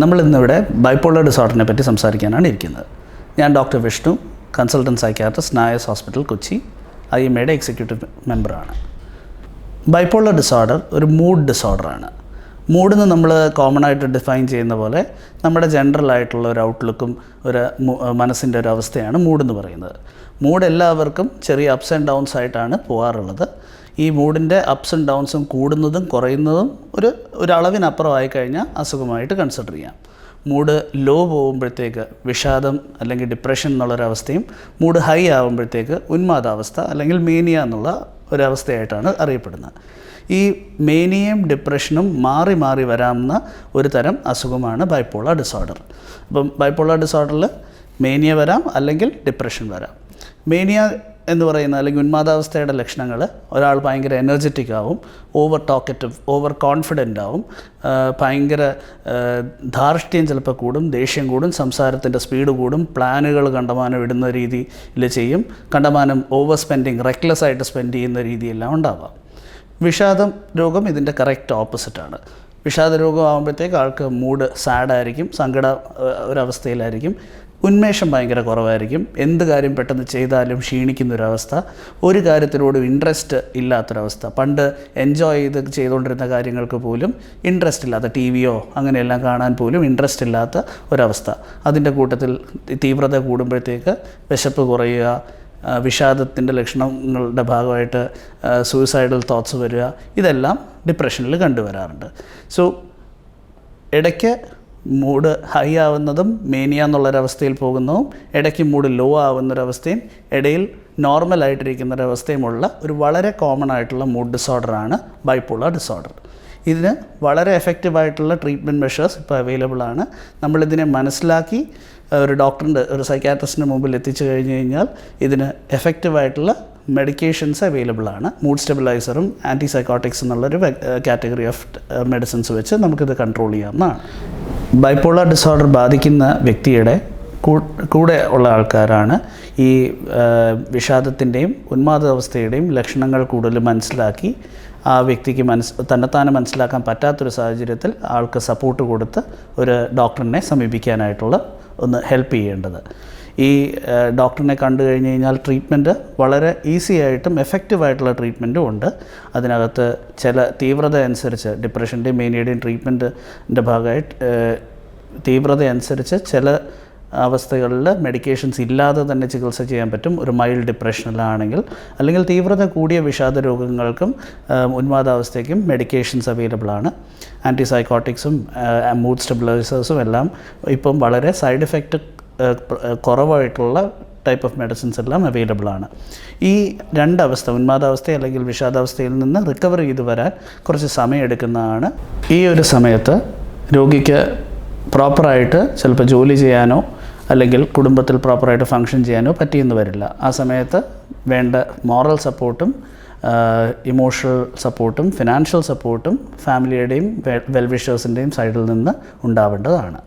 നമ്മൾ ഇന്നിവിടെ ബൈപ്പോളർ ഡിസോർഡറിനെ പറ്റി സംസാരിക്കാനാണ് ഇരിക്കുന്നത്. ഞാൻ ഡോക്ടർ വിഷ്ണു കൺസൾട്ടന്റ് സൈക്യാട്രിസ്റ്റ് നായസ് ഹോസ്പിറ്റൽ കൊച്ചി. ഐ എം എയുടെ എക്സിക്യൂട്ടീവ് മെമ്പറാണ് ബൈപ്പോളർ ഡിസോർഡർ ഒരു മൂഡ് ഡിസോർഡറാണ് മൂഡെന്ന് നമ്മൾ കോമൺ ആയിട്ട് ഡിഫൈൻ ചെയ്യുന്ന പോലെ നമ്മുടെ ജനറൽ ആയിട്ടുള്ള ഒരു ഔട്ട്ലുക്കും ഒരു മനസ്സിന്റെ ഒരു അവസ്ഥയാണ് മൂഡ് എന്ന് പറയുന്നത്. മൂഡ് എല്ലാവർക്കും ചെറിയ അപ്സ് ആൻഡ് ഡൗൺസ് ആയിട്ടാണ് പോകാറുള്ളത്. ഈ മൂഡിന്റെ അപ്സ് ആൻഡ് ഡൗൺസും കൂടുന്നതും കുറയുന്നതും ഒരു ഒരളവിനപ്പുറമായി കഴിഞ്ഞാൽ അസുഖമായിട്ട് കൺസിഡർ ചെയ്യാം. മൂഡ് ലോ പോകുമ്പോഴത്തേക്ക് വിഷാദം അല്ലെങ്കിൽ ഡിപ്രഷൻ എന്നുള്ളൊരവസ്ഥയും മൂഡ് ഹൈ ആകുമ്പോഴത്തേക്ക് ഉന്മാദാവസ്ഥ അല്ലെങ്കിൽ മേനിയ എന്നുള്ള ഒരവസ്ഥയായിട്ടാണ് അറിയപ്പെടുന്നത്. ഈ മേനിയയും ഡിപ്രഷനും മാറി മാറി വരാവുന്ന ഒരു തരം അസുഖമാണ് ബൈപ്പോള ഡിസോർഡർ അപ്പം ബൈപ്പോള ഡിസോർഡറിൽ മേനിയ വരാം അല്ലെങ്കിൽ ഡിപ്രഷൻ വരാം. മേനിയ എന്ന് പറയുന്ന അല്ലെങ്കിൽ ഉന്മാദാവസ്ഥയുടെ ലക്ഷണങ്ങൾ ഒരാൾ ഭയങ്കര എനർജറ്റിക് ആവും ഓവർ ടോക്കറ്റീവ് ഓവർ കോൺഫിഡന്റ് ആവും ഭയങ്കര ധാർഷ്ട്യം ചിലപ്പോൾ കൂടും ദേഷ്യം കൂടും സംസാരത്തിന്റെ സ്പീഡ് കൂടും പ്ലാനുകൾ കണ്ടമാനം ഇടുന്ന രീതിയിൽ ചെയ്യും കണ്ടമാനം ഓവർ സ്പെൻഡിങ് റെക്ലെസ് ആയിട്ട് സ്പെൻഡ് ചെയ്യുന്ന രീതിയെല്ലാം ഉണ്ടാവാം. വിഷാദം രോഗം ഇതിന്റെ കറക്റ്റ് ഓപ്പോസിറ്റാണ് വിഷാദ രോഗം ആകുമ്പോഴത്തേക്ക് ആൾക്ക് മൂഡ് സാഡായിരിക്കും സങ്കട ഒരവസ്ഥയിലായിരിക്കും. ഉന്മേഷം ഭയങ്കര കുറവായിരിക്കും. എന്ത് കാര്യം പെട്ടെന്ന് ചെയ്താലും ക്ഷീണിക്കുന്ന ഒരവസ്ഥ ഒരു കാര്യത്തിനോടും ഇൻട്രസ്റ്റ് ഇല്ലാത്തൊരവസ്ഥ. പണ്ട് എൻജോയ് ചെയ്ത് ചെയ്തുകൊണ്ടിരുന്ന കാര്യങ്ങൾക്ക് പോലും ഇൻട്രസ്റ്റ് ഇല്ലാത്ത ടി വിയോ അങ്ങനെയെല്ലാം കാണാൻ പോലും ഇൻട്രസ്റ്റ് ഇല്ലാത്ത ഒരവസ്ഥ. അതിന്റെ കൂട്ടത്തിൽ തീവ്രത കൂടുമ്പോഴത്തേക്ക് വിശപ്പ് കുറയുക വിഷാദത്തിന്റെ ലക്ഷണങ്ങളുടെ ഭാഗമായിട്ട് സൂയിസൈഡൽ തോട്ട്സ് വരിക ഇതെല്ലാം ഡിപ്രഷനിൽ കണ്ടുവരാറുണ്ട്. സോ ഇടയ്ക്ക് മൂഡ് ഹൈ ആവുന്നതും മേനിയ എന്നുള്ളൊരവസ്ഥയിൽ പോകുന്നതും ഇടയ്ക്ക് മൂഡ് ലോ ആവുന്നൊരവസ്ഥയും ഇടയിൽ നോർമൽ ആയിട്ടിരിക്കുന്ന ഒരവസ്ഥയുമുള്ള ഒരു വളരെ കോമൺ ആയിട്ടുള്ള മൂഡ് ഡിസോർഡറാണ് ബൈപ്പോളർ ഡിസോർഡർ ഇതിന് വളരെ എഫക്റ്റീവായിട്ടുള്ള ട്രീറ്റ്മെന്റ് മെഷേഴ്സ് ഇപ്പോൾ അവൈലബിൾ ആണ്. നമ്മളിതിനെ മനസ്സിലാക്കി ഒരു ഡോക്ടറിന്റെ ഒരു സൈക്കാട്രിസ്റ്റിന്റെ മുമ്പിൽ എത്തിച്ചു കഴിഞ്ഞു കഴിഞ്ഞാൽ ഇതിന് എഫക്റ്റീവായിട്ടുള്ള മെഡിക്കേഷൻസ് അവൈലബിൾ ആണ്. മൂഡ് സ്റ്റെബിലൈസറും ആന്റി സൈക്കോട്ടിക്സ് എന്നുള്ളൊരു കാറ്റഗറി ഓഫ് മെഡിസിൻസ് വെച്ച് നമുക്കിത് കൺട്രോൾ ചെയ്യാവുന്നതാണ്. ബൈപ്പോളർ ഡിസോർഡർ ബാധിക്കുന്ന വ്യക്തിയുടെ കൂടെ ഉള്ള ആൾക്കാരാണ് ഈ വിഷാദത്തിന്റെയും ഉന്മാദാവസ്ഥയുടെയും ലക്ഷണങ്ങൾ കൂടുതൽ മനസ്സിലാക്കി ആ വ്യക്തിക്ക് മനസ് തന്നെത്താനെ മനസ്സിലാക്കാൻ പറ്റാത്തൊരു സാഹചര്യത്തിൽ ആൾക്ക് സപ്പോർട്ട് കൊടുത്ത് ഒരു ഡോക്ടറിനെ സമീപിക്കാനായിട്ടുള്ള ഒന്ന് ഹെൽപ്പ് ചെയ്യേണ്ടത്. ഈ ഡോക്ടറിനെ കണ്ടു കഴിഞ്ഞ് കഴിഞ്ഞാൽ ട്രീറ്റ്മെന്റ് വളരെ ഈസി ആയിട്ടും എഫക്റ്റീവ് ആയിട്ടുള്ള ട്രീറ്റ്മെന്റും ഉണ്ട്. അതിനകത്ത് ചില തീവ്രത അനുസരിച്ച് ഡിപ്രഷന്റെയും മേനിയുടെയും ട്രീറ്റ്മെന്റിന്റെ ഭാഗമായിട്ട് തീവ്രത അനുസരിച്ച് ചില അവസ്ഥകളിൽ മെഡിക്കേഷൻസ് ഇല്ലാതെ തന്നെ ചികിത്സ ചെയ്യാൻ പറ്റും. ഒരു മൈൽഡ് ഡിപ്രഷനിലാണെങ്കിൽ അല്ലെങ്കിൽ തീവ്രത കൂടിയ വിഷാദ രോഗങ്ങൾക്കും ഉന്മാദാവസ്ഥയ്ക്കും മെഡിക്കേഷൻസ് അവൈലബിൾ ആണ് ആന്റി സൈക്കോട്ടിക്സും മൂഡ് സ്റ്റെബിലൈസേഴ്സും എല്ലാം ഇപ്പം വളരെ സൈഡ് എഫക്റ്റ് കുറവായിട്ടുള്ള ടൈപ്പ് ഓഫ് മെഡിസിൻസ് എല്ലാം അവൈലബിൾ ആണ്. ഈ രണ്ടവസ്ഥ ഉന്മാദാവസ്ഥ അല്ലെങ്കിൽ വിഷാദാവസ്ഥയിൽ നിന്ന് റിക്കവർ ചെയ്ത് വരാൻ കുറച്ച് സമയം എടുക്കുന്നതാണ് ഈ ഒരു സമയത്ത് രോഗിക്ക് പ്രോപ്പറായിട്ട് ചിലപ്പോൾ ജോലി ചെയ്യാനോ അല്ലെങ്കിൽ കുടുംബത്തിൽ പ്രോപ്പറായിട്ട് ഫങ്ഷൻ ചെയ്യാനോ പറ്റിയെന്ന് വരില്ല. ആ സമയത്ത് വേണ്ട മോറൽ സപ്പോർട്ടും ഇമോഷണൽ സപ്പോർട്ടും ഫിനാൻഷ്യൽ സപ്പോർട്ടും ഫാമിലിയുടെയും വെൽവിഷേഴ്സിന്റെയും സൈഡിൽ നിന്ന് ഉണ്ടാവേണ്ടതാണ്.